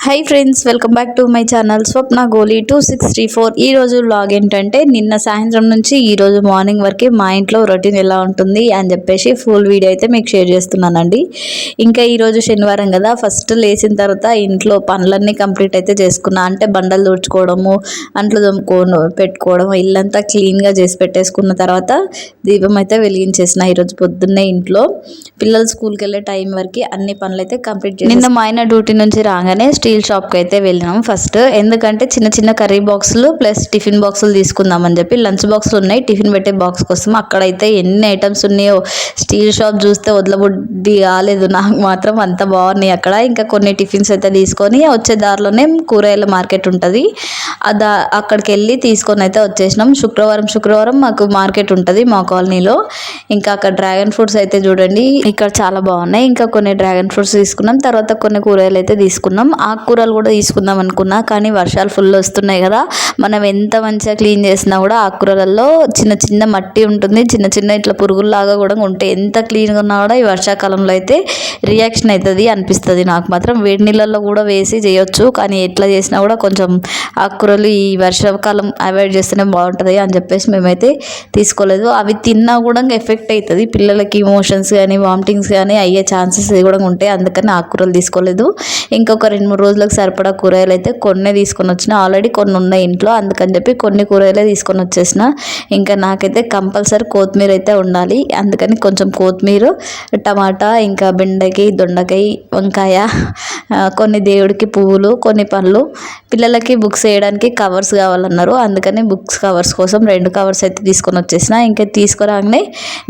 Hi friends welcome back to my channel Swapna Goli two six three four ఈ రోజు vlog ఏంటంటే నిన్న సాయంత్రం నుంచి ఈ రోజు మార్నింగ్ వరకు మా ఇంట్లో రొటీన్ ఎలా ఉంటుంది అని చెప్పేసి ఫుల్ వీడియో అయితే మీకు షేర్ చేస్తున్నానండి. ఇంకా ఈ రోజు శనివారం కదా ఫస్ట్ లేచిన తర్వాత ఇంట్లో పనులన్నీ కంప్లీట్ అయితే చేసుకున్నా. అంటే బండలు తుడుచుకోవడము అంట్లు తోముకోవడం పెట్టుకోవడం ఇల్లంతా క్లీన్గా చేసి పెట్టేసుకున్న తర్వాత దీపం అయితే వెలిగించేసిన ఈరోజు పొద్దున్నే ఇంట్లో. పిల్లలు స్కూల్కి వెళ్ళే టైం వరకు అన్ని పనులు అయితే కంప్లీట్ చేసి నిన్న మా ఆయన డ్యూటీ నుంచి రాగానే స్టీల్ షాప్కి అయితే వెళ్ళినాం ఫస్ట్. ఎందుకంటే చిన్న చిన్న కర్రీ బాక్సులు ప్లస్ టిఫిన్ బాక్సులు తీసుకుందామని చెప్పి లంచ్ బాక్సులు ఉన్నాయి. టిఫిన్ పెట్టే బాక్స్ కోసం అక్కడైతే ఎన్ని ఐటమ్స్ ఉన్నాయో స్టీల్ షాప్ చూస్తే వదలబుద్ధి కాలేదు. నాకు మాత్రం అంత బాగున్నాయి అక్కడ. ఇంకా కొన్ని టిఫిన్స్ అయితే తీసుకొని వచ్చే దారిలోనే కూరగాయల మార్కెట్ ఉంటుంది. అదా అక్కడికి వెళ్ళి తీసుకొని అయితే వచ్చేసినాం. శుక్రవారం శుక్రవారం మాకు మార్కెట్ ఉంటుంది మా కాలనీలో. ఇంకా అక్కడ డ్రాగన్ ఫ్రూట్స్ అయితే చూడండి ఇక్కడ చాలా బాగున్నాయి. ఇంకా కొన్ని డ్రాగన్ ఫ్రూట్స్ తీసుకున్నాం. తర్వాత కొన్ని కూరగాయలు అయితే తీసుకున్నాం. ఆ ఆకుకూరలు కూడా తీసుకుందాం అనుకున్నా కానీ వర్షాలు ఫుల్ వస్తున్నాయి కదా. మనం ఎంత మంచిగా క్లీన్ చేసినా కూడా ఆకుకూరలలో చిన్న చిన్న మట్టి ఉంటుంది. చిన్న చిన్న ఇట్లా పురుగుల్లాగా కూడా ఉంటాయి ఎంత క్లీన్గా ఉన్నా కూడా ఈ వర్షాకాలంలో అయితే రియాక్షన్ అవుతుంది అనిపిస్తుంది నాకు మాత్రం. వేడి నీళ్ళల్లో కూడా వేసి చేయొచ్చు కానీ ఎట్లా చేసినా కూడా కొంచెం ఆకుకూరలు ఈ వర్షాకాలం అవాయిడ్ చేస్తేనే బాగుంటుంది అని చెప్పేసి మేమైతే తీసుకోలేదు. అవి తిన్నా కూడా ఎఫెక్ట్ అవుతుంది. పిల్లలకి ఇమోషన్స్ కానీ వామిటింగ్స్ కానీ అయ్యే ఛాన్సెస్ కూడా ఉంటాయి. అందుకని ఆకుకూరలు తీసుకోలేదు. ఇంకొక రెండు మూడు రోజులకు సరిపడా కూరగాయలు అయితే కొన్ని తీసుకొని వచ్చిన. ఆల్రెడీ కొన్ని ఉన్నాయి ఇంట్లో అందుకని చెప్పి కొన్ని కూరగాయలే తీసుకొని వచ్చేసిన. ఇంకా నాకైతే కంపల్సరీ కొత్తిమీర అయితే ఉండాలి. అందుకని కొంచెం కొత్తిమీర టమాటా ఇంకా బెండకాయ దొండకాయ వంకాయ కొన్ని దేవుడికి పువ్వులు కొన్ని పళ్ళు పిల్లలకి బుక్స్ వేయడానికి కవర్స్ కావాలన్నారు. అందుకని బుక్స్ కవర్స్ కోసం రెండు కవర్స్ అయితే తీసుకొని వచ్చేసిన. ఇంకా తీసుకురాగానే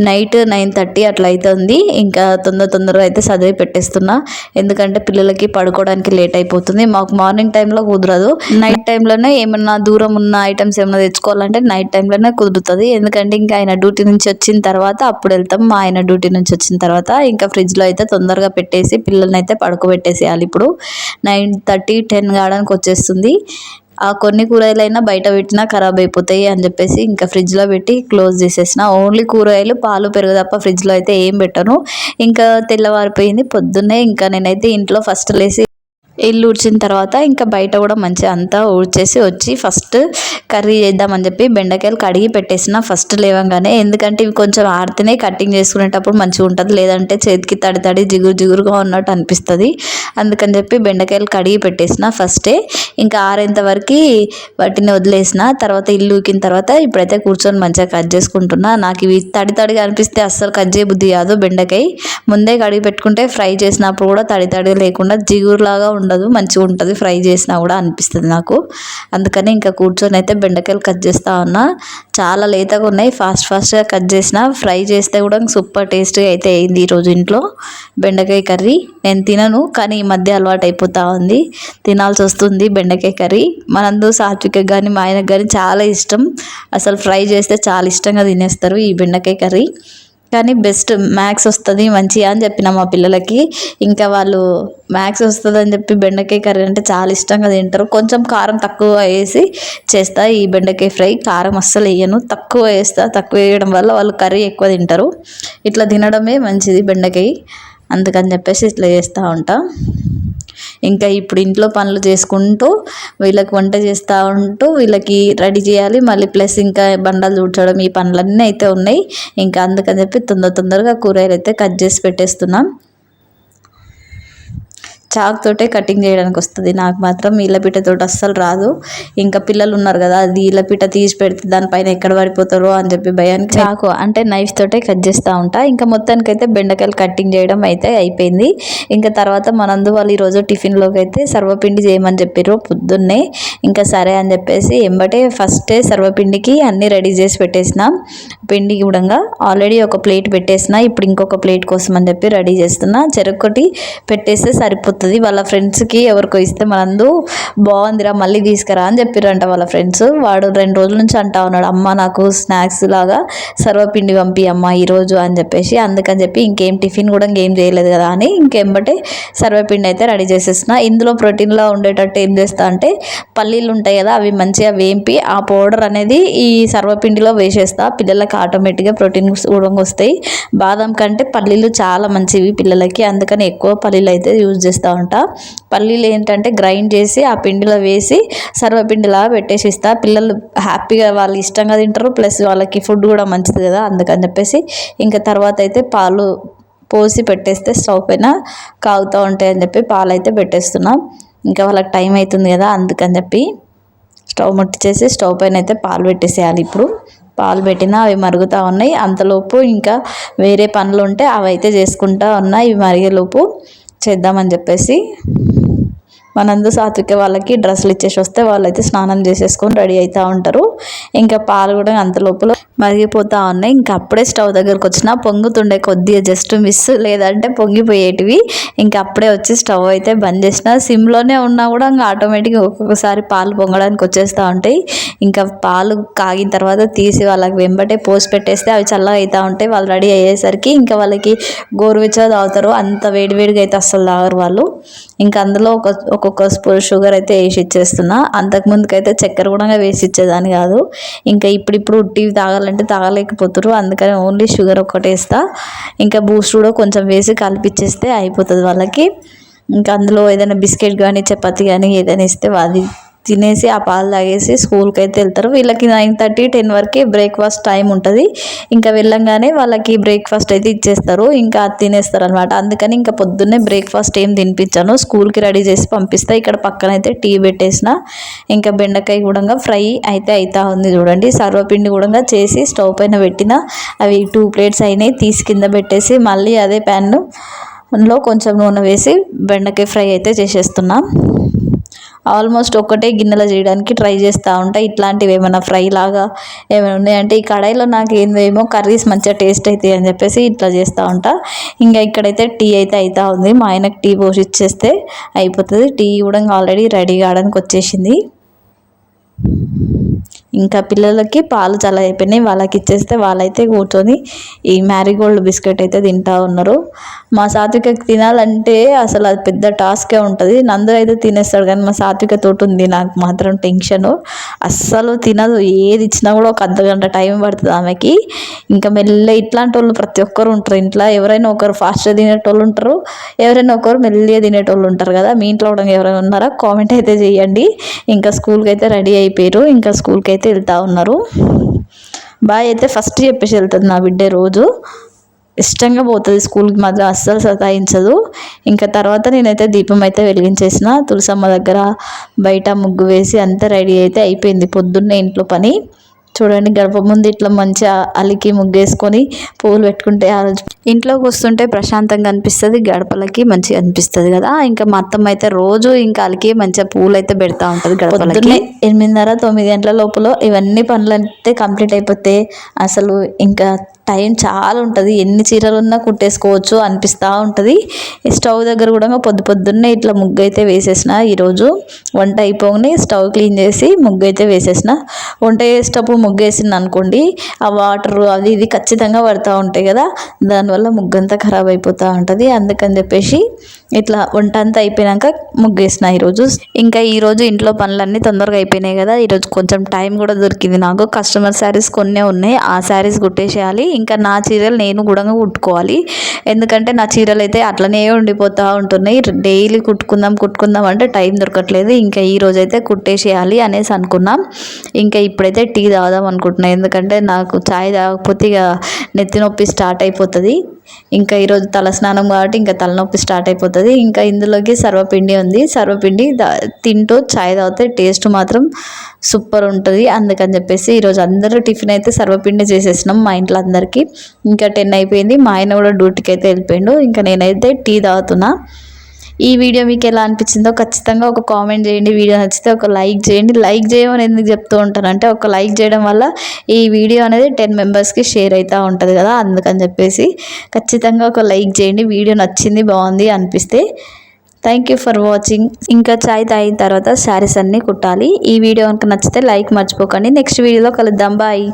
నైట్ నైన్ థర్టీ అట్లా అవుతుంది ఇంకా తొందర తొందరగా అయితే చదివి పెట్టేస్తున్నా. ఎందుకంటే పిల్లలకి పడుకోవడానికి లేట్ అయిపోతుంది. మాకు మార్నింగ్ టైంలో కుదరదు. నైట్ టైంలోనే ఏమన్నా దూరం ఉన్న ఐటమ్స్ ఏమైనా తెచ్చుకోవాలంటే నైట్ టైంలోనే కుదురుతుంది. ఎందుకంటే ఇంకా ఆయన డ్యూటీ నుంచి వచ్చిన తర్వాత అప్పుడు వెళ్తాం. మా ఆయన డ్యూటీ నుంచి వచ్చిన తర్వాత ఇంకా ఫ్రిడ్జ్లో అయితే తొందరగా పెట్టేసి పిల్లల్ని అయితే పడుకోబెట్టేసేయాలి ఇప్పుడు. నైన్ థర్టీ టెన్ కావడానికి వచ్చేస్తుంది. ఆ కొన్ని కూరగాయలైనా బయట పెట్టినా ఖరాబ్ అయిపోతాయి అని చెప్పేసి ఇంకా ఫ్రిడ్జ్లో పెట్టి క్లోజ్ చేసేసిన. ఓన్లీ కూరగాయలు పాలు పెరుగు తప్ప ఫ్రిడ్జ్లో అయితే ఏం పెట్టను. ఇంకా తెల్లవారిపోయింది. పొద్దున్నే ఇంకా నేనైతే ఇంట్లో ఫస్ట్ లేసి ఇల్లు ఊడ్చిన తర్వాత ఇంకా బయట కూడా మంచిగా అంతా ఊడ్చేసి వచ్చి ఫస్ట్ కర్రీ చేద్దామని చెప్పి బెండకాయలు కడిగి పెట్టేసిన ఫస్ట్ లేవంగానే. ఎందుకంటే ఇవి కొంచెం ఆడితేనే కటింగ్ చేసుకునేటప్పుడు మంచిగా ఉంటుంది. లేదంటే చేతికి తడి తడి జిగురు జిగురుగా ఉన్నట్టు అనిపిస్తుంది. అందుకని చెప్పి బెండకాయలు కడిగి పెట్టేసిన ఫస్టే. ఇంకా ఆరేంత వరకు వాటిని వదిలేసిన. తర్వాత ఇల్లు ఊకిన తర్వాత ఇప్పుడైతే కూర్చొని మంచిగా కట్ చేసుకుంటున్నా. నాకు ఇవి తడి తడిగా అనిపిస్తే అస్సలు కట్ చేయబుద్ధి కాదు బెండకాయ. ముందే కడిగి పెట్టుకుంటే ఫ్రై చేసినప్పుడు కూడా తడి తడి లేకుండా జిగురులాగా ఉండదు మంచిగా ఉంటుంది ఫ్రై చేసినా కూడా అనిపిస్తుంది నాకు. అందుకని ఇంకా కూర్చొని అయితే బెండకాయలు కట్ చేస్తా ఉన్నా. చాలా లేతగా ఉన్నాయి ఫాస్ట్ ఫాస్ట్గా కట్ చేసిన. ఫ్రై చేస్తే కూడా సూపర్ టేస్ట్గా అయితే అయింది ఈరోజు ఇంట్లో. బెండకాయ కర్రీ నేను తినను కానీ ఈ మధ్య అలవాటు అయిపోతూ ఉంది. తినాల్సి వస్తుంది బెండకాయ కర్రీ. మనందు సాత్విక కానీ మా ఆయనకు కానీ చాలా ఇష్టం. అసలు ఫ్రై చేస్తే చాలా ఇష్టంగా తినేస్తారు ఈ బెండకాయ కర్రీ. కానీ బెస్ట్ మ్యాథ్స్ వస్తుంది మంచిగా అని చెప్పిన మా పిల్లలకి. ఇంకా వాళ్ళు మ్యాథ్స్ వస్తుంది అని చెప్పి బెండకాయ కర్రీ అంటే చాలా ఇష్టంగా తింటారు. కొంచెం కారం తక్కువ వేసి చేస్తా ఈ బెండకాయ ఫ్రై. కారం అస్సలు వేయను. తక్కువ వేస్తా తక్కువ వేయడం వల్ల వాళ్ళు కర్రీ ఎక్కువ తింటారు. ఇట్లా తినడమే మంచిది బెండకాయ. అందుకని చెప్పేసి ఇట్లా చేస్తూ ఉంటా. ఇంకా ఇప్పుడు ఇంట్లో పనులు చేసుకుంటూ వీళ్ళకి వంట చేస్తూ ఉంటూ వీళ్ళకి రెడీ చేయాలి. మళ్ళీ ప్లస్ ఇంకా బండలు తుడచడం ఈ పనులన్నీ అయితే ఉన్నాయి. ఇంకా అందుకని చెప్పి తొందర తొందరగా కూరగాయలు అయితే కట్ చేసి పెట్టేస్తున్నాం. చాక్ తోటే కటింగ్ చేయడానికి వస్తుంది నాకు మాత్రం ఈలపీటతో అస్సలు రాదు. ఇంకా పిల్లలు ఉన్నారు కదా అది ఈలపీట తీసి పెడితే దానిపైన ఎక్కడ పడిపోతారో అని చెప్పి భయానికి చాకు అంటే నైఫ్ తోటే కట్ చేస్తూ ఉంటా. ఇంకా మొత్తానికైతే బెండకాయలు కటింగ్ చేయడం అయితే అయిపోయింది. ఇంకా తర్వాత మనందు వాళ్ళు ఈరోజు టిఫిన్లోకి అయితే సర్వపిండి చేయమని చెప్పారు పొద్దున్నే. ఇంకా సరే అని చెప్పేసి ఎంబటే ఫస్టే సర్వపిండికి అన్నీ రెడీ చేసి పెట్టేసిన. పిండి కూడా ఆల్రెడీ ఒక ప్లేట్ పెట్టేసిన ఇప్పుడు ఇంకొక ప్లేట్ కోసం అని చెప్పి రెడీ చేస్తున్నా. చెరొకటి పెట్టేస్తే సరిపోతుంది. వస్తుంది వాళ్ళ ఫ్రెండ్స్కి ఎవరికో ఇస్తే మనందు బాగుందిరా మళ్ళీ తీసుకురా అని చెప్పిరంట వాళ్ళ ఫ్రెండ్స్. వాడు రెండు రోజుల నుంచి అంటా ఉన్నాడు అమ్మ నాకు స్నాక్స్ లాగా సర్వపిండి పంపి అమ్మ ఈరోజు అని చెప్పేసి. అందుకని చెప్పి ఇంకేం టిఫిన్ కూడా ఇంకేం చేయలేదు కదా అని ఇంకెంబటే సర్వపిండి అయితే రెడీ చేసేసిన ఇందులో ప్రోటీన్లో ఉండేటట్టు ఏం చేస్తా అంటే పల్లీలు ఉంటాయి కదా అవి మంచిగా వేంపి ఆ పౌడర్ అనేది ఈ సర్వపిండిలో వేసేస్తా. పిల్లలకి ఆటోమేటిక్గా ప్రోటీన్ కూడా వస్తాయి. బాదం కంటే పల్లీలు చాలా మంచివి పిల్లలకి. అందుకని ఎక్కువ పల్లీలు అయితే యూజ్ చేస్తూ చేస్తూ ఉంటా. పల్లీలు ఏంటంటే గ్రైండ్ చేసి ఆ పిండిలో వేసి సర్వపిండిలా పెట్టేసి ఇస్తా పిల్లలు హ్యాపీగా వాళ్ళు ఇష్టంగా తింటారు. ప్లస్ వాళ్ళకి ఫుడ్ కూడా మంచిది కదా అందుకని చెప్పేసి ఇంకా తర్వాత అయితే పాలు పోసి పెట్టేస్తే స్టవ్ పైన కాగుతూ ఉంటాయి అని చెప్పి పాలు అయితే పెట్టేస్తున్నాం. ఇంకా వాళ్ళకి టైం అవుతుంది కదా అందుకని చెప్పి స్టవ్ ముట్టించేసి స్టవ్ పైన అయితే పాలు పెట్టేసేయాలి ఇప్పుడు. పాలు పెట్టినా అవి మరుగుతూ ఉన్నాయి. అంతలోపు ఇంకా వేరే పనులు ఉంటే అవి అయితే చేసుకుంటా ఉన్నాయి ఇవి మరిగేలోపు చేద్దామని చెప్పేసి మనందు సాత్విక వాళ్ళకి డ్రెస్సులు ఇచ్చేసి వస్తే వాళ్ళైతే స్నానం చేసేసుకొని రెడీ అవుతూ ఉంటారు. ఇంకా పాలు కూడా అంత లోపల మరిగిపోతూ ఉన్నాయి. ఇంకా అప్పుడే స్టవ్ దగ్గరకు వచ్చిన పొంగుతుండే కొద్దిగా జస్ట్ మిస్ లేదంటే పొంగిపోయేటివి. ఇంకా అప్పుడే వచ్చి స్టవ్ అయితే బంద్ చేసిన. సిమ్లోనే ఉన్నా కూడా ఇంకా ఆటోమేటిక్గా ఒక్కొక్కసారి పాలు పొంగడానికి వచ్చేస్తూ ఉంటాయి. ఇంకా పాలు కాగిన తర్వాత తీసి వాళ్ళకి వెంబటే పోసి పెట్టేస్తే అవి చల్లగా అవుతూ ఉంటాయి. వాళ్ళు రెడీ అయ్యేసరికి ఇంకా వాళ్ళకి గోరువెచ్చగా తాగుతారు. అంత వేడివేడిగా అయితే అస్సలు తాగరు వాళ్ళు. ఇంకా అందులో ఒక ఒక్కొక్క స్పూన్ షుగర్ అయితే వేసి ఇచ్చేస్తున్నా. అంతకుముందుకైతే చక్కెర కూడా వేసి ఇచ్చేదాన్ని కాదు. ఇంకా ఇప్పుడిప్పుడు ఉట్టి తాగాలంటే తాగలేకపోతారు అందుకని ఓన్లీ షుగర్ ఒక్కటే వేస్తా. ఇంకా బూస్ట్ కూడా కొంచెం వేసి కలిపిచ్చేస్తే అయిపోతుంది వాళ్ళకి. ఇంకా అందులో ఏదైనా బిస్కెట్ కానీ చపాతి కానీ ఏదైనా ఇస్తే అది తినేసి ఆ పాలు తాగేసి స్కూల్కి అయితే వెళ్తారు. వీళ్ళకి నైన్ థర్టీ టెన్ వరకే బ్రేక్ఫాస్ట్ టైం ఉంటుంది. ఇంకా వెళ్ళంగానే వాళ్ళకి బ్రేక్ఫాస్ట్ అయితే ఇచ్చేస్తారు. ఇంకా అది తినేస్తారు అనమాట అందుకని ఇంకా పొద్దున్నే బ్రేక్ఫాస్ట్ ఏం తినిపించాను. స్కూల్కి రెడీ చేసి పంపిస్తా. ఇక్కడ పక్కన అయితే టీ పెట్టేసిన. ఇంకా బెండకాయ కూడా ఫ్రై అయితే అవుతా ఉంది చూడండి. సర్వపిండి కూడా చేసి స్టవ్ పైన పెట్టిన. అవి టూ ప్లేట్స్ అయినాయి. తీసి కింద పెట్టేసి మళ్ళీ అదే ప్యాన్లో కొంచెం నూనె వేసి బెండకాయ ఫ్రై అయితే చేసేస్తున్నాం. ఆల్మోస్ట్ ఒక్కటే గిన్నెలో చేయడానికి ట్రై చేస్తూ ఉంటా. ఇట్లాంటివి ఏమైనా ఫ్రై లాగా ఏమైనా ఉన్నాయంటే ఈ కడాయిలో నాకు ఏందేమో కర్రీస్ మంచిగా టేస్ట్ అవుతాయి అని చెప్పేసి ఇట్లా చేస్తూ ఉంటా. ఇంకా ఇక్కడైతే టీ అయితే అవుతా ఉంది. మా ఆయనకు టీ పోసి ఇచ్చేస్తే అయిపోతుంది. టీ కూడా ఆల్రెడీ రెడీ కావడానికి వచ్చేసింది. ఇంకా పిల్లలకి పాలు చాలా అయిపోయినాయి. వాళ్ళకి ఇచ్చేస్తే వాళ్ళైతే కూర్చొని ఈ మ్యారీగోల్డ్ బిస్కెట్ అయితే తింటా ఉన్నారు. మా సాత్వికకి తినాలంటే అసలు అది పెద్ద టాస్కే ఉంటుంది. నందు అయితే తినేస్తాడు కానీ మా సాత్విక తోటి ఉంది. నాకు మాత్రం టెన్షన్ అస్సలు తినదు. ఏది ఇచ్చినా కూడా ఒక అర్ధ గంట టైం పడుతుంది ఆమెకి. ఇంకా మెల్ల ఇట్లాంటి వాళ్ళు ప్రతి ఒక్కరు ఉంటారు. ఇంట్లో ఎవరైనా ఒకరు ఫాస్ట్గా తినేటోళ్ళు ఉంటారు. ఎవరైనా ఒకరు మెల్లిగా తినేటోళ్ళు ఉంటారు కదా. మీ ఇంట్లో కూడా ఎవరైనా ఉన్నారా? కామెంట్ అయితే చేయండి. ఇంకా స్కూల్కి అయితే రెడీ అయిపోయారు ఇంకా స్కూల్కి అయితే వెళ్తూ ఉన్నారు. బాయ్ అయితే ఫస్ట్ చెప్పేసి వెళ్తుంది నా బిడ్డ రోజు. ఇష్టంగా పోతుంది స్కూల్కి మాత్రం అస్సలు సతాయించదు. ఇంకా తర్వాత నేనైతే దీపం అయితే వెలిగించేసిన. తులసమ్మ దగ్గర బయట ముగ్గు వేసి అంతా రెడీ అయితే అయిపోయింది పొద్దున్నే ఇంట్లో పని. చూడండి గడప ముందు ఇట్లా మంచిగా అలికి ముగ్గేసుకొని పువ్వులు పెట్టుకుంటే ఆ రోజు ఇంట్లోకి వస్తుంటే ప్రశాంతంగా అనిపిస్తుంది గడపలకి మంచిగా అనిపిస్తుంది కదా. ఇంకా మా అత్తమ్మ అయితే రోజు ఇంకా అలికి మంచిగా పువ్వులు అయితే పెడతా ఉంటుంది గడపలకి. ఎనిమిదిన్నర తొమ్మిది గంటల లోపల ఇవన్నీ పనులు అయితే కంప్లీట్ అయిపోతే అసలు ఇంకా టైం చాలా ఉంటుంది. ఎన్ని చీరలు ఉన్నా కుట్టేసుకోవచ్చు అనిపిస్తూ ఉంటుంది. స్టవ్ దగ్గర కూడా పొద్దు పొద్దున్నే ఇట్లా ముగ్గు అయితే వేసేసిన. ఈరోజు వంట అయిపోగానే స్టవ్ క్లీన్ చేసి ముగ్గు అయితే వేసేసిన. వంట చేసేటప్పుడు ముగ్గు వేసింది అనుకోండి ఆ వాటర్ అది ఇది ఖచ్చితంగా పడుతూ ఉంటాయి కదా. దానివల్ల ముగ్గు అంతా ఖరాబ్ అయిపోతూ ఉంటుంది. అందుకని చెప్పేసి ఇట్లా వంట అంతా అయిపోయినాక ముగ్గేసిన ఈరోజు. ఇంకా ఈరోజు ఇంట్లో పనులన్నీ తొందరగా అయిపోయినాయి కదా ఈరోజు కొంచెం టైం కూడా దొరికింది నాకు. కస్టమర్ శారీస్ కొన్నే ఉన్నాయి ఆ శారీస్ కుట్టేసేయాలి. ఇంకా నా చీరలు నేను కూడా కుట్టుకోవాలి. ఎందుకంటే నా చీరలు అయితే అట్లనే ఉండిపోతూ ఉంటున్నాయి. డైలీ కుట్టుకుందాం కుట్టుకుందాం అంటే టైం దొరకట్లేదు. ఇంకా ఈ రోజు అయితే కుట్టేసేయాలి అనేసి అనుకున్నాం. ఇంకా ఇప్పుడైతే టీ తాగుదాం అనుకుంటున్నాను ఎందుకంటే నాకు చాయ్ తాగకపోతే ఇక నెత్తి నొప్పి స్టార్ట్ అయిపోతుంది. ఇంకా ఈరోజు తలస్నానం కాబట్టి ఇంకా తలనొప్పి స్టార్ట్ అయిపోతుంది. ఇంకా ఇందులోకి సర్వపిండి ఉంది. సర్వపిండి తింటూ చాయ్ తాగితే టేస్ట్ మాత్రం సూపర్ ఉంటుంది. అందుకని చెప్పేసి ఈరోజు అందరూ టిఫిన్ అయితే సర్వపిండి చేసేసినాం మా ఇంట్లో అందరికీ. ఇంకా టెన్ అయిపోయింది. మా ఆయన కూడా డ్యూటీకి అయితే వెళ్ళిపోయిండు. ఇంకా నేనైతే టీ తాగుతున్నా. ఈ వీడియో మీకు ఎలా అనిపించిందో ఖచ్చితంగా ఒక కామెంట్ చేయండి. వీడియో నచ్చితే ఒక లైక్ చేయండి. లైక్ చేయమని ఎందుకు చెప్తూ ఉంటానంటే ఒక లైక్ చేయడం వల్ల ఈ వీడియో అనేది టెన్ మెంబర్స్కి షేర్ అవుతూ ఉంటుంది కదా అందుకని చెప్పేసి ఖచ్చితంగా ఒక లైక్ చేయండి. వీడియో నచ్చింది బాగుంది అనిపిస్తే థ్యాంక్ యూ ఫర్ వాచింగ్. ఇంకా చాయ్ తాగిన తర్వాత శారీస్ అన్నీ కుట్టాలి. ఈ వీడియో కనుక నచ్చితే లైక్ మర్చిపోకండి. నెక్స్ట్ వీడియోలో కలుద్దాం. బాయ్.